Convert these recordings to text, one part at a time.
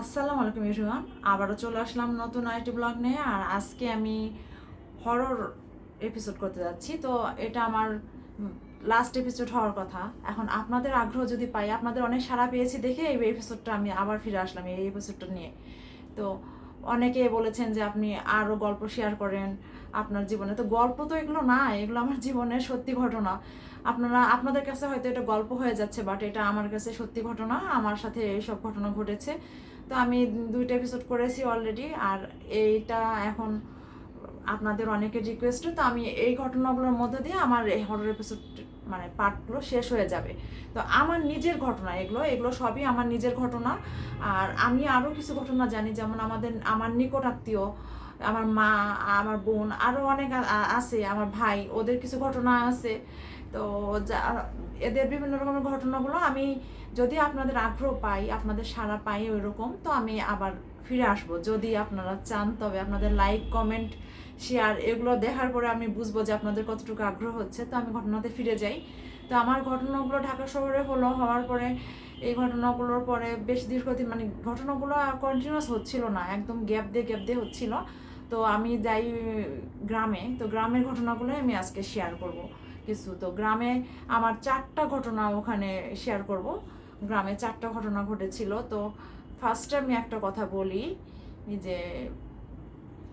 আসসালামু আলাইকুম এভরিওয়ান আবারও চলে আসলাম নতুন আরেকটি ব্লগ নিয়ে, আর আজকে আমি হরর এপিসোড করতে যাচ্ছি। তো এটা আমার লাস্ট এপিসোড হওয়ার কথা। এখন আপনাদের আগ্রহ যদি পাই, আপনাদের অনেক সাড়া পেয়েছি দেখে এই এপিসোডটা আমি আবার ফিরে আসলাম, এই এপিসোডটা নিয়ে। তো অনেকে বলেছেন যে আপনি আরও গল্প শেয়ার করেন আপনার জীবনে। তো গল্প তো এগুলো না, এগুলো আমার জীবনের সত্যি ঘটনা। আপনারা, আপনাদের কাছে হয়তো এটা গল্প হয়ে যাচ্ছে বাট এটা আমার কাছে সত্যি ঘটনা। আমার সাথে এইসব ঘটনা ঘটেছে। তো আমি দুইটা এপিসোড করেছি অলরেডি আর এইটা এখন আপনাদের অনেকের রিকোয়েস্টে তো আমি এই ঘটনাগুলোর মধ্যে দিয়ে আমার এই হরর এপিসোড মানে পার্টগুলো শেষ হয়ে যাবে। তো আমার নিজের ঘটনা এগুলো এগুলো সবই আমার নিজের ঘটনা। আর আমি আরও কিছু ঘটনা জানি, যেমন আমাদের, আমার নিকট আত্মীয়, আমার মা, আমার বোন আরও অনেক আছে, আমার ভাই, ওদের কিছু ঘটনা আছে। তো যা- এদের বিভিন্ন রকমের ঘটনাগুলো আমি যদি আপনাদের আগ্রহ পাই, আপনাদের সাড়া পাই ওই রকম তো আমি আবার ফিরে আসব। যদি আপনারা চান, তবে আপনাদের লাইক কমেন্ট শেয়ার এগুলো দেখার পরে আমি বুঝব যে আপনাদের কতটুকু আগ্রহ হচ্ছে। তো আমি ঘটনাতে ফিরে যাই। তো আমার ঘটনাগুলো ঢাকা শহরে হলো, হওয়ার পরে এই ঘটনাগুলোর পরে বেশ দীর্ঘদিন মানে ঘটনাগুলো কন্টিনিউয়াস হচ্ছিল না, একদম গ্যাপ দিয়ে গ্যাপ দিয়ে হচ্ছিল। তো আমি যাই গ্রামে, তো গ্রামের ঘটনাগুলোই আমি আজকে শেয়ার করব কিছু। তো গ্রামে আমার চারটা ঘটনা ওখানে শেয়ার করব। গ্রামে চারটা ঘটনা ঘটেছিল, তো ফার্স্টে আমি একটা কথা বলি যে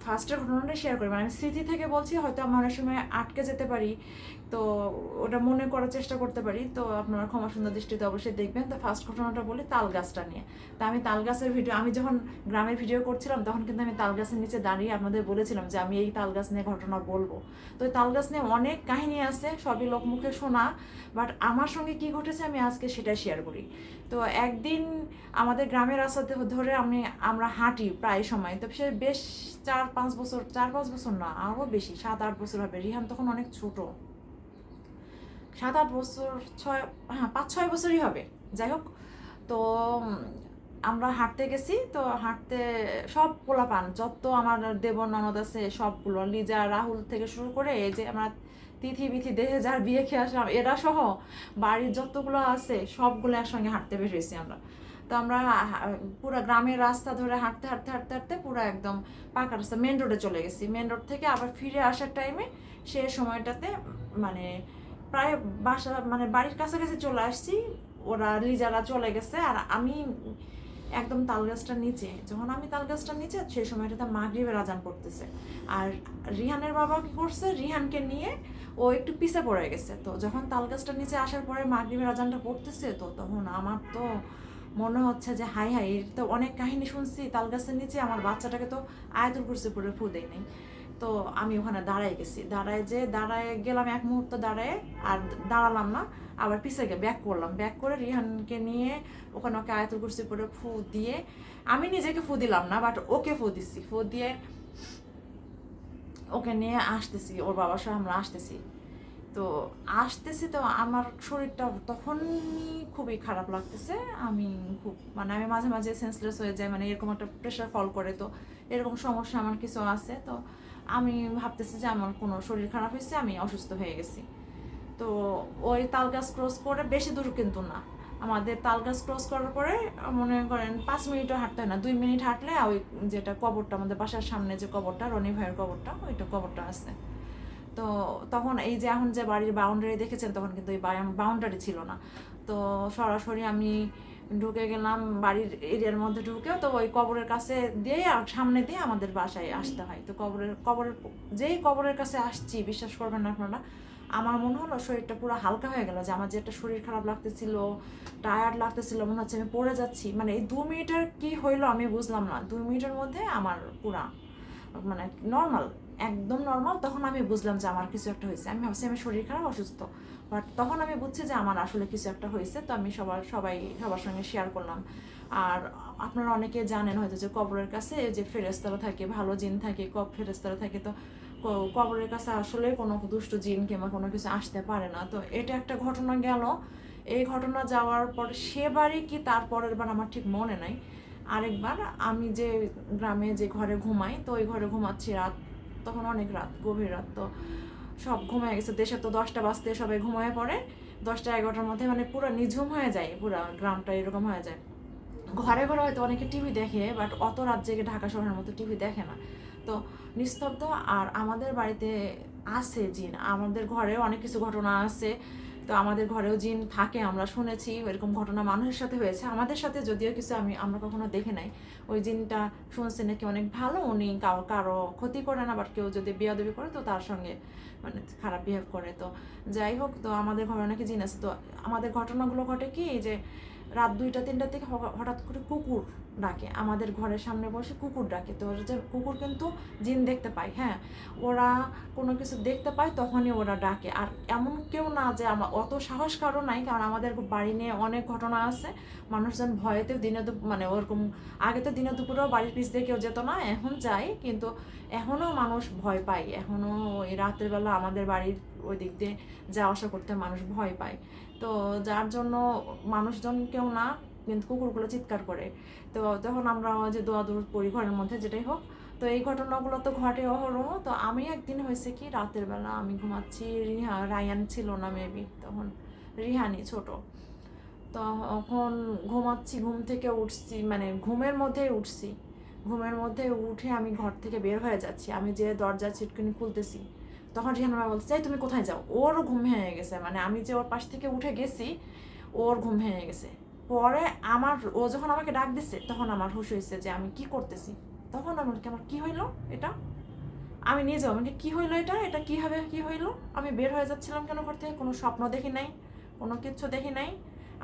ফার্স্টের ঘটনাটা শেয়ার করি। মানে আমি স্মৃতি থেকে বলছি, হয়তো আমি অনেক সময় আটকে যেতে পারি তো ওটা মনে করার চেষ্টা করতে পারি। তো আপনারা ক্ষমা সুন্দর দৃষ্টিতে অবশ্যই দেখবেন। তো ফার্স্ট ঘটনাটা বলি তাল গাছটা নিয়ে। তা আমি তাল গাছের ভিডিও আমি যখন গ্রামের ভিডিও করছিলাম, তখন কিন্তু আমি তাল গাছের নিচে দাঁড়িয়ে আপনাদের বলেছিলাম যে আমি এই তাল গাছ নিয়ে ঘটনা বলব। তো তাল গাছ নিয়ে অনেক কাহিনী আছে, সবই লোকমুখে শোনা। বাট আমার সঙ্গে কি ঘটেছে আমি আজকে সেটা শেয়ার করি। তো একদিন আমাদের গ্রামের রাস্তা ধ- ধরে আমি, আমরা হাঁটি প্রায় সময়। তো সে বেশ চার পাঁচ বছর চার পাঁচ বছর না, আরও বেশি সাত আট বছর হবে। রিহান তখন অনেক ছোট। সাত আট বছর, ছয় হ্যাঁ পাঁচ, ছয় বছরই হবে। যাই হোক, তো আমরা হাঁটতে গেছি, তো হাঁটতে সব পোলাপান, যত আমার দেবর ননদ আছে, সবগুলো, লিজা, রাহুল থেকে শুরু করে এই যে আমরা তিথি বিথি, দেহে যার বিয়ে খেয়ে আসলাম, এরা সহ বাড়ির যতগুলো আছে, সবগুলো একসঙ্গে হাঁটতে বেরিয়েছি আমরা। তো আমরা পুরো গ্রামের রাস্তা ধরে হাঁটতে হাঁটতে হাঁটতে হাঁটতে পুরো একদম পাকা রাস্তা, মেন রোডে চলে গেছি। মেন রোড থেকে আবার ফিরে আসার টাইমে সে সময়টাতে মানে প্রায় বাসা মানে বাড়ির কাছাকাছি চলে আসছি, ওরা লিজারা চলে গেছে, আর আমি একদম তাল গাছটার নিচে, যখন আমি তাল গাছটার নিচে, সেই সময়টাতে মাগরিবের আজান পড়তেছে। আর রিহানের বাবা কি করছে, রিহানকে নিয়ে ও একটু পিছে পড়ে গেছে। তো যখন তাল গাছটার নিচে আসার পরে মাগরিবের আজানটা পড়তেছে, তো তখন আমার তো মনে হচ্ছে যে হাই হাই তো অনেক কাহিনী শুনছি, তাল গাছের নিচে আমার বাচ্চাটাকে তো আয়তুল কুরসি পরে ফু দেয় নাই। তো আমি ওখানে দাঁড়ায় গেছি। দাঁড়ায় যে দাঁড়ায় গেলাম এক মুহূর্ত দাঁড়ায় আর দাঁড়ালাম না, আবার পিছে গিয়ে ব্যাক করলাম। ব্যাক করে রিহানকে নিয়ে ওখানে ওকে আয়তুল কুরসি পরে ফু দিয়ে আমি নিজেকে ফু দিলাম না বাট ওকে ফু দিছি। ফু দিয়ে ওকে নিয়ে আসতেছি, ওর বাবার সহ আমরা আসতেছি। তো আসতেছি তো আমার শরীরটা তখনই খুবই খারাপ লাগতেছে। আমি খুব মানে আমি মাঝে মাঝে সেন্সলেস হয়ে যাই মানে এরকম একটা প্রেশার ফল করে তো। এরকম সমস্যা আমার কিছু আছে, তো আমি ভাবতেছি যে আমার কোনো শরীর খারাপ হয়েছে, আমি অসুস্থ হয়ে গেছি। তো ওই তাল গাছ ক্রস করে বেশি দূর কিন্তু না। আমাদের তাল গাছ ক্রস করার পরে মনে করেন পাঁচ মিনিটও হাঁটতে হয় না। দুই মিনিট হাঁটলে ওই যেটা কবরটা, আমাদের বাসার সামনে যে কবরটা, রনি ভাইয়ের কবরটা, ওইটা কবরটা আছে। তো তখন এই যে এখন যে বাড়ির বাউন্ডারি দেখেছেন, তখন কিন্তু এই বাউন্ডারি ছিল না। তো সরাসরি আমি ঢুকে গেলাম বাড়ির এরিয়ার মধ্যে ঢুকেও তো ওই কবরের কাছে দিয়ে আর সামনে দিয়ে আমাদের বাসায় আসতে হয়। তো কবরের কবরের যেই কবরের কাছে আসছি বিশ্বাস করবেন না আপনারা আমার মনে হলো শরীরটা পুরো হালকা হয়ে গেল যে আমার যে একটা শরীর খারাপ লাগতেছিল টায়ার্ড লাগতেছিল মনে হচ্ছে আমি পড়ে যাচ্ছি। মানে এই দু মিনিটের কি হইল আমি বুঝলাম না। দুই মিনিটের মধ্যে আমার পুরা মানে নর্মাল একদম নর্মাল তখন আমি বুঝলাম যে আমার কিছু একটা হয়েছে। আমি ভাবছি আমি শরীর খারাপ অসুস্থ। বাট তখন আমি বুঝছি যে আমার আসলে কিছু একটা হয়েছে, তো আমি সবার, সবাই, সবার সঙ্গে শেয়ার করলাম। আর আপনারা অনেকে জানেন হয়তো যে কবরের কাছে যে ফেরেস্তারা থাকে, ভালো জিন থাকে, কব ফেরেস্তারা থাকে, তো কবরের কাছে আসলে কোনো দুষ্ট জিন কিংবা কোনো কিছু আসতে পারে না। তো এটা একটা ঘটনা গেল। এই ঘটনা যাওয়ার পর সেবারই কি তারপরের বার আমার ঠিক মনে নাই। আরেকবার আমি যে গ্রামে যে ঘরে ঘুমাই, তো ওই ঘরে ঘুমাচ্ছি রাত, তখন অনেক রাত, গভীর রাত, তো সব ঘুমায় গেছে। দেশে তো দশটা বাজতে সবাই ঘুমায় পড়ে। দশটা এগারোটার মধ্যে মানে পুরো নিঝুম হয়ে যায়, পুরো গ্রামটা এরকম হয়ে যায়। ঘরে ঘরে হয়তো অনেকে টিভি দেখে বাট অত রাত জেগে ঢাকা শহরের মতো টিভি দেখে না। তো নিস্তব্ধ, আর আমাদের বাড়িতে আছে জিন। আমাদের ঘরেও অনেক কিছু ঘটনা আছে। তো আমাদের ঘরেও জিন থাকে, আমরা শুনেছি, এরকম ঘটনা মানুষের সাথে হয়েছে। আমাদের সাথে যদিও কিছু আমি, আমরা কখনো দেখে নাই। ওই জিনটা শুনছি নাকি অনেক ভালো, উনি কারও কারও ক্ষতি করে না বাট কেউ যদি বিয়াদবি করে, তো তার সঙ্গে মানে খারাপ বিহেভ করে। তো যাই হোক, তো আমাদের ঘরে নাকি জিন আছে। তো আমাদের ঘটনাগুলো ঘটে কি যে রাত দুইটা, তিনটার থেকে হঠাৎ করে কুকুর ডাকে। আমাদের ঘরের সামনে বসে কুকুর ডাকে। তো যে, কুকুর কিন্তু জিন দেখতে পায় হ্যাঁ? ওরা কোনো কিছু দেখতে পায়, তখনই ওরা ডাকে। আর এমন কেউ না যে, আমরা অত সাহস কারও নাই, কারণ আমাদের বাড়ি নিয়ে অনেক ঘটনা আছে। মানুষজন ভয়েতে দিনে মানে ওরকম, আগে তো দিনে দুপুরেও বাড়ির পিছ দিয়ে কেউ যেত না, এখন যায় কিন্তু এখনও মানুষ ভয় পায়। এখনও ওই রাতের বেলা আমাদের বাড়ির ওই দিক দিয়ে যাওয়া আসা করতে মানুষ ভয় পায়। তো যার জন্য মানুষজন কেউ না কিন্তু কুকুরগুলো চিৎকার করে। তো তখন আমরা যে দোয়া দূর পড়ি ঘরের মধ্যে যেটাই হোক। তো এই ঘটনাগুলো তো ঘটে অহরহ। তো আমি একদিন হয়েছে কি রাতের বেলা আমি ঘুমাচ্ছি রিহা রায়ান ছিল না মেবি তখন রিহানি ছোট। তখন ঘুমাচ্ছি ঘুম থেকে উঠছি মানে ঘুমের মধ্যেই উঠছি। ঘুমের মধ্যে উঠে আমি ঘর থেকে বের হয়ে যাচ্ছি। আমি যে দরজা ছিটকিনি খুলতেছি তখন রিহান মা বলছে "এই, তুমি কোথায় যাও? ওরও ঘুম ভেঙে গেছে। মানে আমি যে ওর পাশ থেকে উঠে গেছি ওর ঘুম ভেঙে গেছে। পরে আমার, ও যখন আমাকে ডাক দিচ্ছে তখন আমার হুশ হয়েছে যে আমি কি করতেছি? তখন আমার আমার কি হইল এটা? আমি নিয়ে যাব কি হইল এটা? এটা কীভাবে কি হইল? আমি বের হয়ে যাচ্ছিলাম কেন ঘর থেকে? কোনো স্বপ্ন দেখি নাই, কোনো কিচ্ছু দেখি নাই।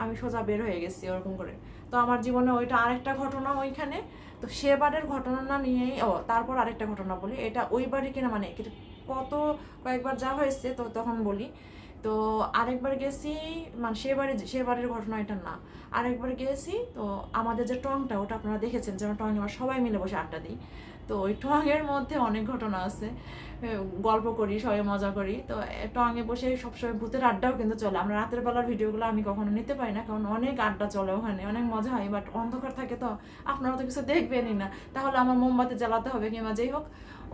আমি সোজা বের হয়ে গেছি ওরকম করে। তো আমার জীবনে ওইটা আরেকটা ঘটনা ওইখানে। তো সেবারের ঘটনা নিয়েই, ও, তারপর আরেকটা ঘটনা বলি। এটা ওই বাড়ি কিনা মানে কত কয়েকবার যা হয়েছে তো তখন বলি। তো আরেকবার গেছি মানে সেবারে সেবারের ঘটনা এটা না। আরেকবার গেছি, তো আমাদের যে টংটা, ওটা আপনারা দেখেছেন যে আমরা টঙে আমরা সবাই মিলে বসে আড্ডা দিই। তো ওই টঙের মধ্যে অনেক ঘটনা আছে। গল্প করি, সবাই মজা করি। তো টঙে বসে সবসময় ভূতের আড্ডাও কিন্তু চলে। আমরা রাতের বেলার ভিডিওগুলো আমি কখনো নিতে পারি না, কারণ অনেক আড্ডা চলে ওখানে, অনেক মজা হয়। বাট অন্ধকার থাকে তো, আপনারা তো কিছু দেখবেনই না। তাহলে আমার মোমবাতি জ্বালাতে হবে কিংবা যাই হোক,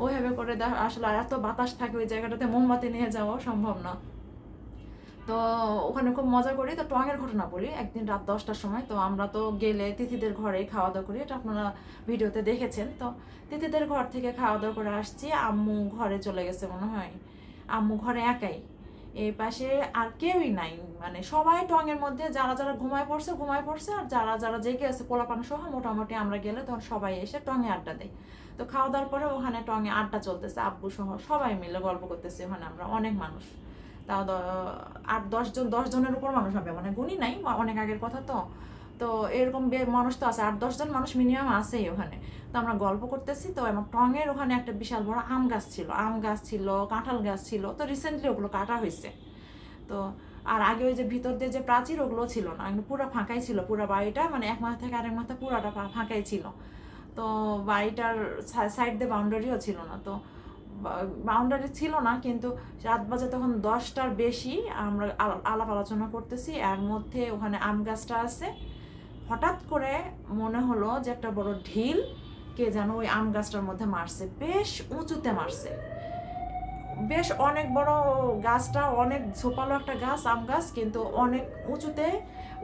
ওইভাবে করে আসলে আর এত বাতাস থাকে ওই জায়গাটাতে মোমবাতি নিয়ে যাওয়া সম্ভব না। তো ওখানে খুব মজা করি। তো টঙের ঘটনা বলি, একদিন রাত দশটার সময়। তো আমরা তো গেলে তিথিদের ঘরে খাওয়া দাওয়া করি, এটা আপনারা ভিডিওতে দেখেছেন। তো তিথিদের ঘর থেকে খাওয়া দাওয়া করে আসছি, আম্মু ঘরে চলে গেছে মনে হয়। আম্মু ঘরে একাই। এই পাশে আর কেউই নাই মানে সবাই টঙের মধ্যে, যারা যারা ঘুমায় পড়ছে ঘুমায় পড়ছে, আর যারা যারা জেগে আছে পোলাপান সহ মোটামুটি আমরা গেলে তখন সবাই এসে টঙে আড্ডা দেয় তো খাওয়া দাওয়ার পরে ওখানে টঙে আড্ডা চলতেছে, আব্বু সহ সবাই মিলে গল্প করতেছে, ওখানে আমরা অনেক মানুষ। দ- আট, দশ জন, দশ জনের উপর মানুষ হবে। মানে গুণই নাই অনেক আগের কথা তো। তো এরকম মানুষ তো আছে। আট দশজন মানুষ মিনিমাম আছেই ওখানে। তো আমরা গল্প করতেছি তো আমার টঙের ওখানে একটা বিশাল বড় আম গাছ ছিল। আম গাছ ছিল, কাঁঠাল গাছ ছিল। তো রিসেন্টলি ওগুলো কাটা হয়েছে। তো আর আগে ওই যে ভিতর দিয়ে যে প্রাচীর, ওগুলো ছিল না। পুরো ফাঁকাই ছিল। পুরো বাড়িটা মানে এক মাথা থেকে আরেক মাথা পুরাটা ফাঁকাই ছিল। তো বাড়িটার সাইড দিয়ে বাউন্ডারিও ছিল না। তো বাউন্ডারি ছিল না, কিন্তু রাত বাজে তখন দশটার বেশি আমরা আল- আলাপ আলোচনা করতেছি। এর মধ্যে ওখানে আম গাছটা আছে। হঠাৎ করে মনে হলো যে একটা বড় ঢিল, কে যেন ওই আম গাছটার মধ্যে মারছে। বেশ উঁচুতে মারছে। বেশ অনেক বড় গাছটা, অনেক ঝোপালো একটা গাছ, আম গাছ, কিন্তু অনেক উঁচুতে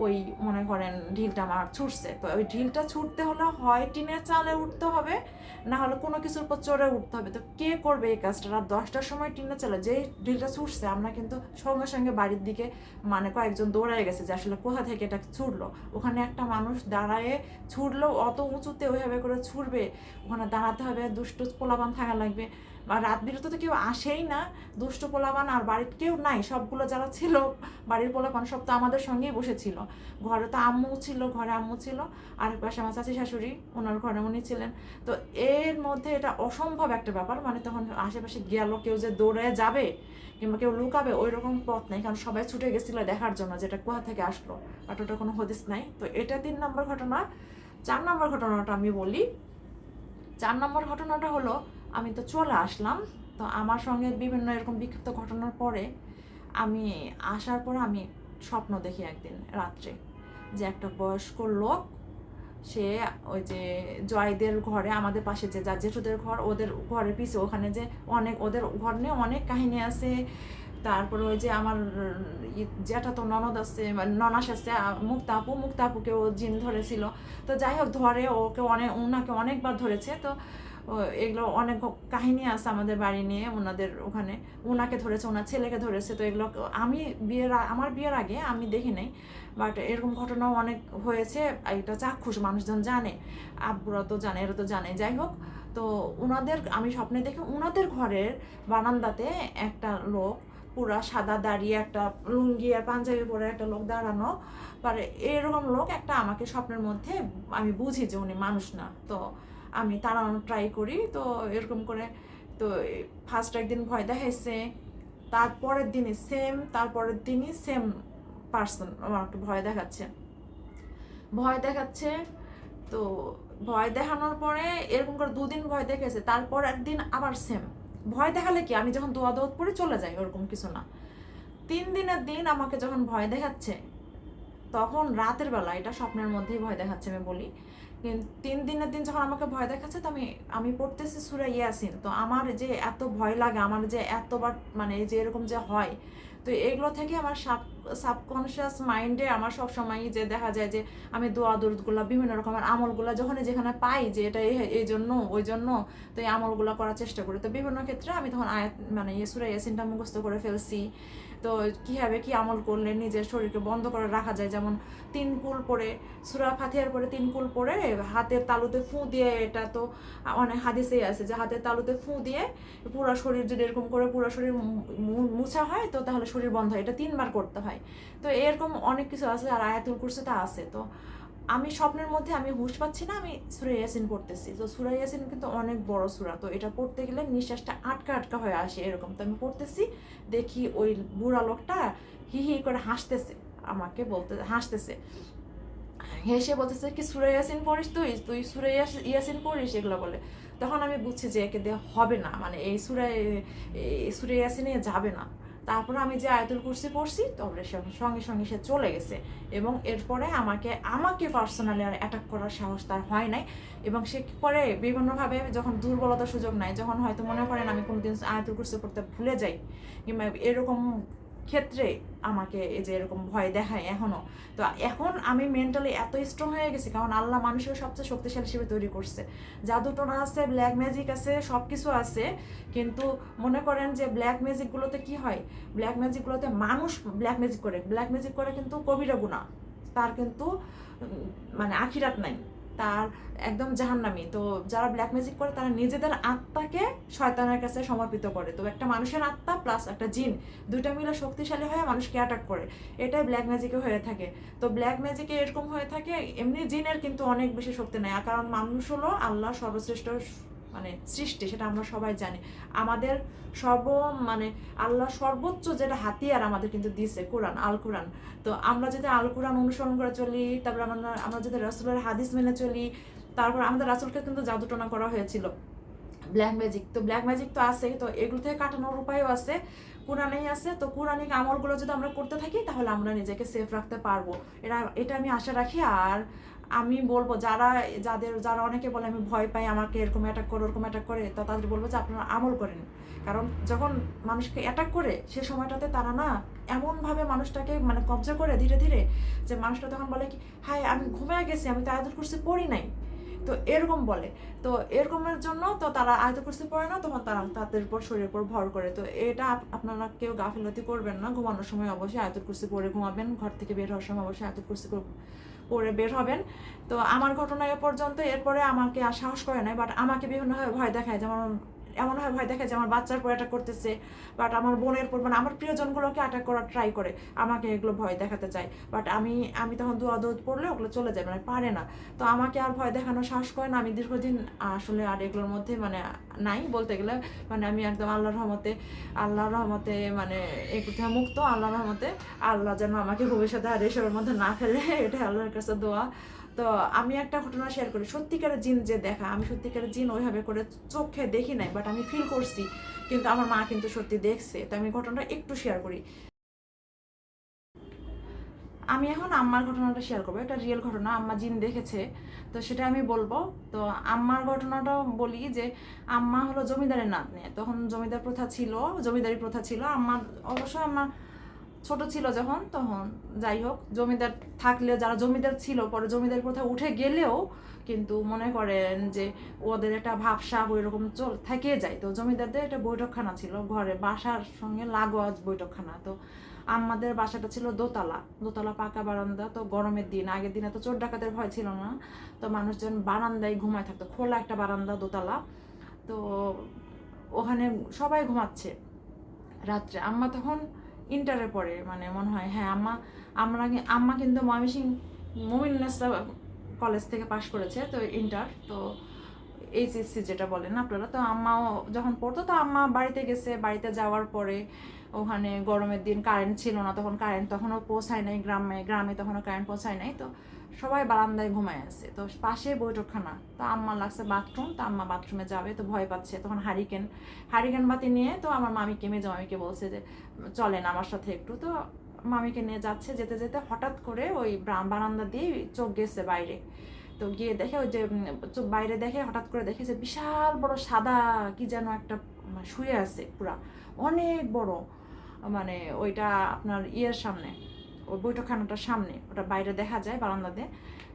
ওই মনে করেন ঢিলটা আমার ছুটছে। তো ওই ঢিলটা ছুটতে হলে হয় টিনের চালে উঠতে হবে, না হলে কোনো কিছুর উপর চড়ে উঠতে হবে। তো কে করবে এই কাজটা? রাত দশটার সময় টিনের চালে যেই ঢিলটা ছুটছে, আমরা কিন্তু সঙ্গে সঙ্গে বাড়ির দিকে মানে কয়েকজন দৌড়ায় গেছে যে আসলে কোথা থেকে এটা ছুটলো? ওখানে একটা মানুষ দাঁড়ায়ে ছুটলো অত উঁচুতে ওইভাবে করে ছুটবে, ওখানে দাঁড়াতে হবে, দুষ্ট পোলাবান থাকা লাগবে। বা রাত বিরতে তো কেউ আসেই না, দুষ্ট পোলাবান আর বাড়ির কেউ নাই, সবগুলো যারা ছিল, বাড়ির পোলাপান সব তো আমাদের সঙ্গেই বসেছিল। ঘরে তো আম্মু ছিল, ঘরে আম্মু ছিল, আর এক পাশে আমার চাচি শাশুড়ি, ওনার ঘরে উনি ছিলেন। তো এর মধ্যে এটা অসম্ভব একটা ব্যাপার মানে তখন আশেপাশে গেল কেউ যে দৌড়ে যাবে কিংবা কেউ লুকাবে ওই রকম পথ নেই, কারণ সবাই ছুটে গেছিল দেখার জন্য যেটা কোথা থেকে আসলো, বাট ওটা কোনো হদিস নাই। তো এটা তিন নম্বর ঘটনা। চার নম্বর ঘটনাটা আমি বলি। চার নম্বর ঘটনাটা হলো আমি তো চলে আসলাম। তো আমার সঙ্গে বিভিন্ন এরকম বিক্ষিপ্ত ঘটনার পরে আমি আসার পরে আমি স্বপ্ন দেখি একদিন রাত্রে যে একটা বয়স্ক লোক সে ওই যে জয়দের ঘরে আমাদের পাশে যে যার জেঠুদের ঘর ওদের ঘরের পিছে ওখানে যে অনেক ওদের ঘর নিয়ে অনেক কাহিনী আছে। তারপরে ওই যে আমার যেটা তো ননদ আছে মানে ননাস আছে আ, মুক্তা আপু মুক্তা আপুকে ও জিন ধরেছিল। তো যাই হোক ধরে ওকে অনেক ওনাকে অনেকবার ধরেছে। তো এগুলো অনেক কাহিনী আছে আমাদের বাড়ি নিয়ে, ওনাদের ওখানে। ওনাকে ধরেছে, ওনার ছেলেকে ধরেছে। তো এগুলো আমি বিয়ের আমার বিয়ের আগে আমি দেখি নাই, বাট এরকম ঘটনাও অনেক হয়েছে। এটা চাক্ষুষ, মানুষজন জানে, আব্বুরা তো জানে, এরা তো জানে। যাই হোক, তো ওনাদের, আমি স্বপ্নে দেখি ওনাদের ঘরের বারান্দাতে একটা লোক, পুরা সাদা দাঁড়িয়ে একটা লুঙ্গি আর পাঞ্জাবি পরে একটা লোক দাঁড়ানো। পারে এরকম লোক একটা আমাকে স্বপ্নের মধ্যে, আমি বুঝি যে উনি মানুষ না। তো আমি তাড়ানোর ট্রাই করি। তো এরকম করে তো ফার্স্ট একদিন ভয় দেখাইছে, তারপরের দিনই সেম তারপরের দিনই সেম পার্সন আমাকে ভয় দেখাচ্ছে। ভয় দেখাচ্ছে, তো ভয় দেখানোর পরে এরকম করে দুদিন ভয় দেখেছে তারপর একদিন আবার সেম ভয় দেখালে কি? আমি যখন দোয়া দোয়াত পরে চলে যাই, ওরকম কিছু না। তিন দিনের দিন আমাকে যখন ভয় দেখাচ্ছে, তখন রাতের বেলা, এটা স্বপ্নের মধ্যেই ভয় দেখাচ্ছে আমি বলি তিন দিনের দিন যখন আমাকে ভয় দেখাচ্ছে, তো আমি আমি পড়তেছি সুরা ইয়াসিন। তো আমার যে এত ভয় লাগে, আমার যে এতবার মানে যে এরকম যে হয়, তো এগুলো থেকে আমার সাব সাবকনশিয়াস মাইন্ডে আমার সব সময় যে দেখা যায় যে, আমি দোয়া, দুরুদগুলো, বিভিন্ন রকমের আমলগুলো যখনই যেখানে পাই যে এটা এই জন্য, ওই জন্য, তো এই আমলগুলো করার চেষ্টা করি। তো বিভিন্ন ক্ষেত্রে আমি তখন আয়াত মানে ইয়েসুরা ইয়াসিনটা মুখস্থ করে ফেলছি। তো কীভাবে কি আমল করলে নিজের শরীরকে বন্ধ করে রাখা যায়? যেমন তিন কুল পরে সুরা ফাতিহার পরে তিন কুল পরে হাতের তালুতে ফুঁ দিয়ে এটা তো অনেক হাদিসেই আছে যে হাতের তালুতে ফুঁ দিয়ে পুরো শরীর যদি এরকম করে পুরো শরীর মুছা হয়, তো তাহলে শরীর বন্ধ হয়। এটা তিনবার করতে হয়। তো এরকম অনেক কিছু আছে আর আয়াতুল কুরসিটা আছে। তো আমি স্বপ্নের মধ্যে আমি হুঁশ পাচ্ছি না, আমি সুরা ইয়াসিন পড়তেছি। তো সুরা ইয়াসিন কিন্তু অনেক বড় সুরা, তো এটা পড়তে গেলে নিঃশ্বাসটা আটকা আটকা হয়ে আসে এরকম। তো আমি পড়তেছি, দেখি ওই বুড়া লোকটা হি হি করে হাসতেছে, আমাকে বলতে, হাসতেছে। হেসে বলতেছে, কি সুরা ইয়াসিন পড়িস তুই? তুই সুরা ইয়াসিন পড়িস? এগুলো বলে। তখন আমি বুঝছি যে একে দেওয়া হবে না মানে এই সুরা সুরা ইয়াসিনে যাবে না। তারপরে আমি যে আয়তুল কুর্সি পড়ছি সে- সঙ্গে সঙ্গে সে চলে গেছে। এবং এরপরে আমাকে আমাকে পার্সোনালি আর অ্যাটাক করার সাহস তার হয় নাই। এবং সে পরে করে, বিভিন্নভাবে যখন দুর্বলতার সুযোগ নাই, যখন হয়তো মনে করেন আমি কোনোদিন আয়তুল কুর্সি পড়তে ভুলে যাই, কিংবা এরকম ক্ষেত্রে আমাকে এই যে এরকম ভয় দেখায় এখনও। তো এখন আমি মেন্টালি এত স্ট্রং হয়ে গেছি, কারণ আল্লাহ মানুষের সবচেয়ে শক্তিশালী হিসেবে তৈরি করছে। জাদু টোনা আছে ব্ল্যাক ম্যাজিক আছে সব কিছু আছে, কিন্তু মনে করেন যে ব্ল্যাক ম্যাজিকগুলোতে কি হয়? ব্ল্যাক ম্যাজিকগুলোতে মানুষ ব্ল্যাক ম্যাজিক করে। ব্ল্যাক ম্যাজিক করে কিন্তু কবিরা গুণা তার কিন্তু মানে আখিরাত নাই। তার একদম জাহান্নামি। তো যারা ব্ল্যাক ম্যাজিক করে, তারা নিজেদের আত্মাকে শয়তানের কাছে সমর্পিত করে। তো একটা মানুষের আত্মা প্লাস একটা জিন, দুইটা মিলে শক্তিশালী হয়ে মানুষকে অ্যাটাক করে। এটাই ব্ল্যাক ম্যাজিকে হয়ে থাকে। তো ব্ল্যাক ম্যাজিকে এরকম হয়ে থাকে, এমনি জিনের কিন্তু অনেক বেশি শক্তি নেয় কারণ মানুষ হলো আল্লাহ সর্বশ্রেষ্ঠ মানে সৃষ্টি, সেটা আমরা সবাই জানি। আমাদের সর্ব মানে আল্লাহ সর্বোচ্চ যেটা হাতিয়ার আমাদের কিন্তু দিছে কোরআন, আল কোরআন। তো আমরা যদি আল কোরআন অনুসরণ করে চলি, তারপর আমরা আমরা যদি রাসুলের হাদিস মেনে চলি, তারপর আমাদের রাসুলকে কিন্তু জাদুটনা করা হয়েছিল। ব্ল্যাক ম্যাজিক তো ব্ল্যাক ম্যাজিক তো আছে তো এগুলো থেকে কাটানোর উপায়ও আছে, কোরআনেই আছে। তো কোরআনিক আমলগুলো যদি আমরা করতে থাকি, তাহলে আমরা নিজেকে সেফ রাখতে পারব। এটা এটা আমি আশা রাখি। আর আমি বলব, যারা, যাদের, যারা অনেকে বলে আমি ভয় পাই আমাকে এরকম অ্যাটাক করে, ওরকম অ্যাটাক করে, তো তাদের বলব যে আপনারা আমল করেন। কারণ যখন মানুষকে অ্যাটাক করে, সে সময়টাতে তারা না এমনভাবে মানুষটাকে মানে কবজা করে ধীরে ধীরে যে মানুষটা তখন বলে কি হাই আমি ঘুমিয়ে গেছি, আমি তো আয়াতুল কুরসি পড়ি নাই। তো এরকম বলে। তো এরকমের জন্য তো তারা আয়ত কুরসি পড়ে না, তখন তারা তাদের উপর শরীরের উপর ভর করে। তো এটা আপ- আপনারা কেউ গাফিলতি করবেন না, ঘুমানোর সময় অবশ্যই আয়তুল কুরসি পরে ঘুমাবেন, ঘর থেকে বের হওয়ার সময় অবশ্যই আয়তুল কুরসি কর- পরে বের হবেন। তো আমার ঘটনা এ পর্যন্ত এরপরে আমাকে আর সাহস করে নাই বাট আমাকে বিভিন্নভাবে ভয় দেখায়, যেমন এমন হয় ভয় দেখে যে আমার বাচ্চার পর অ্যাটাক করতেছে বাট আমার বোনের পর মানে আমার প্রিয়জনগুলোকে অ্যাটাক করার ট্রাই করে, আমাকে এগুলো ভয় দেখাতে চায়। বাট আমি আমি তখন দোয়া দৌদ পড়লে ওগুলো চলে যায় মানে পারে না। তো আমাকে আর ভয় দেখানোর সাহস করে না, আমি দীর্ঘদিন আসলে আর এগুলোর মধ্যে মানে নাই বলতে গেলে মানে আমি একদম আল্লাহর রহমতে আল্লাহর রহমতে মানে এগুলো থেকে মুক্ত, আল্লাহর রহমতে, আল্লাহ যেন আমাকে ভবিষ্যতে আর এসবের মধ্যে না ফেলে এটা আল্লাহর কাছে দোয়া। তো আমি একটা ঘটনা শেয়ার করি, সত্যিকারের জিন যে দেখা, আমি সত্যিকারের জিন ওইভাবে করে চোখে দেখি নাই বাট আমি ফিল করছি, কিন্তু আমার মা কিন্তু সত্যি দেখছে। তো আমি ঘটনাটা একটু শেয়ার করি। আমি এখন আম্মার ঘটনাটা শেয়ার করব। এটা রিয়েল ঘটনা, আম্মা জিন দেখেছে। তো সেটা আমি বলব। তো আম্মার ঘটনাটা বলি যে, আম্মা হলো জমিদারের নাতনি। তখন জমিদার প্রথা ছিল, জমিদারি প্রথা ছিল। আমার অবশ্য আমার ছোট ছিল যখন, তখন যাই হোক, জমিদার থাকলে, যারা জমিদার ছিল, পরে জমিদার প্রথা উঠে গেলেও কিন্তু মনে করেন যে, ওদের একটা ভাবসা ওই রকম চল থেকে যায়। তো জমিদারদের একটা বৈঠকখানা ছিল, ঘরে বাসার সঙ্গে লাগোয়া বৈঠকখানা। তো আমাদের বাসাটা ছিল দোতলা দোতলা পাকা বারান্দা, তো গরমের দিন, আগের দিনে তো চোর ডাকাতের ভয় ছিল না, তো মানুষজন বারান্দায় ঘুমায় থাকতো, খোলা একটা বারান্দা দোতলা, তো ওখানে সবাই ঘুমাচ্ছে রাত্রে। আম্মা তখন ইন্টারে পড়ে মানে মনে হয় হ্যাঁ আম্মা, আমরা আম্মা কিন্তু ময়মনসিং মোমিনুন্নেসা কলেজ থেকে পাশ করেছে, তো ইন্টার তো এইচএসসি যেটা বলেন আপনারা, তো আম্মাও যখন পড়তো, তো আম্মা বাড়িতে গেছে, বাড়িতে যাওয়ার পরে ওখানে গরমের দিন কারেন্ট ছিল না, তখন কারেন্ট তখনও পৌঁছায় নাই গ্রামে গ্রামে তখনও কারেন্ট পৌঁছায় নাই। তো সবাই বারান্দায় ঘুমায় আছে। তো পাশে বৈঠকখানা। তো আম্মা লাগছে বাথরুম তো আম্মা বাথরুমে যাবে, তো ভয় পাচ্ছে। তখন হারিকেন হারিকেন বাতি নিয়ে তো আমার মামিকে, মেজো মামিকে বলছে যে, চলেন আমার সাথে একটু। তো মামিকে নিয়ে যাচ্ছে, যেতে যেতে হঠাৎ করে ওই বারান্দা দিয়ে চোখ গেছে বাইরে। তো গিয়ে দেখে ওই যে চোখ বাইরে দেখে হঠাৎ করে দেখে যে বিশাল বড় সাদা কি যেন একটা শুয়ে আছে পুরা। অনেক বড়। মানে ওইটা আপনার ইয়ের সামনে, ওই বৈঠকখানাটার সামনে, ওটা বাইরে দেখা যায় বারান্দাতে।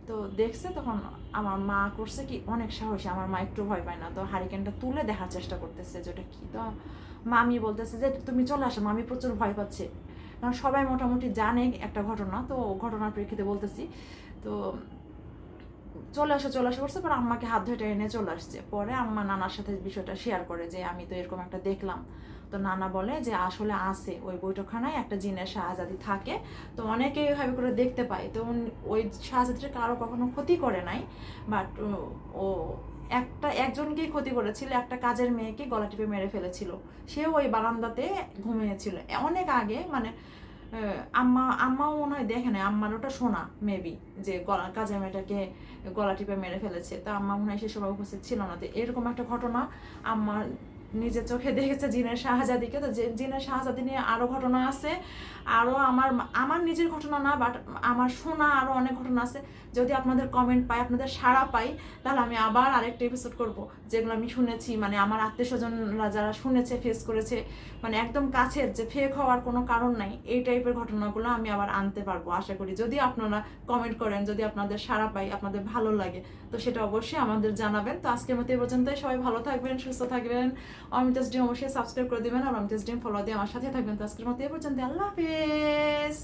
তো দেখছে তখন আমার মা করছে কি, অনেক সাহসী, আমার মা একটু ভয় পায় না। তো হারিকেনটা তুলে দেখার চেষ্টা করতেছে যে ওটা কি। তো মামি বলতেছে যে, তুমি চলে আসো, মামি প্রচুর ভয় পাচ্ছে। কারণ সবাই মোটামুটি জানে একটা ঘটনা, তো ঘটনার প্রেক্ষিতে বলতেছি। তো চলে আসো চলে আসো করছে, পরে আম্মাকে হাত ধরে এনে চলে আসছে। পরে আম্মা নানার সাথে বিষয়টা শেয়ার করে যে, আমি তো এরকম একটা দেখলাম। তো নানা বলে যে আসলে আছে, ওই বৈঠকখানায় একটা জিনের শাহজাদি থাকে। তো অনেকে এভাবে করে দেখতে পায়। তো ওই শাহজাদিটা কারও কখনো ক্ষতি করে নাই, বাট ও একটা, একজনকেই ক্ষতি করেছিল, একটা কাজের মেয়েকে গলা টিপে মেরে ফেলেছিল। সেও ওই বারান্দাতে ঘুমিয়েছিল। অনেক আগে মানে আম্মা, আম্মাও মনে হয় দেখে নাই, আম্মার ওটা শোনা মেবি যে গলা, কাজের মেয়েটাকে গলা টিপে মেরে ফেলেছে। তো আম্মা মনে হয় সে সময় উপস্থিত ছিল না। তো এরকম একটা ঘটনা আম্মা নিজের চোখে দেখেছে জিনের শাহজাদিকে। তো জিনের শাহজাদি নিয়ে আরও ঘটনা আছে। আরও আমার আমার নিজের ঘটনা না বাট আমার শোনা আরও অনেক ঘটনা আছে। যদি আপনাদের কমেন্ট পাই, আপনাদের সাড়া পাই, তাহলে আমি আবার আরেকটা এপিসোড করব, যেগুলো আমি শুনেছি। মানে আমার আত্মীয় স্বজনরা যারা শুনেছে ফেস করেছে মানে একদম কাছের, যে ফেক হওয়ার কোনো কারণ নাই, এই টাইপের ঘটনাগুলো আমি আবার আনতে পারব, আশা করি। যদি আপনারা কমেন্ট করেন, যদি আপনাদের সাড়া পাই, আপনাদের ভালো লাগে, তো সেটা অবশ্যই আমাদের জানাবেন। তো আজকের মতো এই পর্যন্তই। সবাই ভালো থাকবেন, সুস্থ থাকবেন। অমিতাস ডিম অবশ্যই সাবস্ক্রাইব করে দেবেন আর অমিতাস ডিম ফলো দিয়ে আমার সাথে থাকবেন। তো আজকের মতো এ পর্যন্ত আল্লাহ হাফেজ।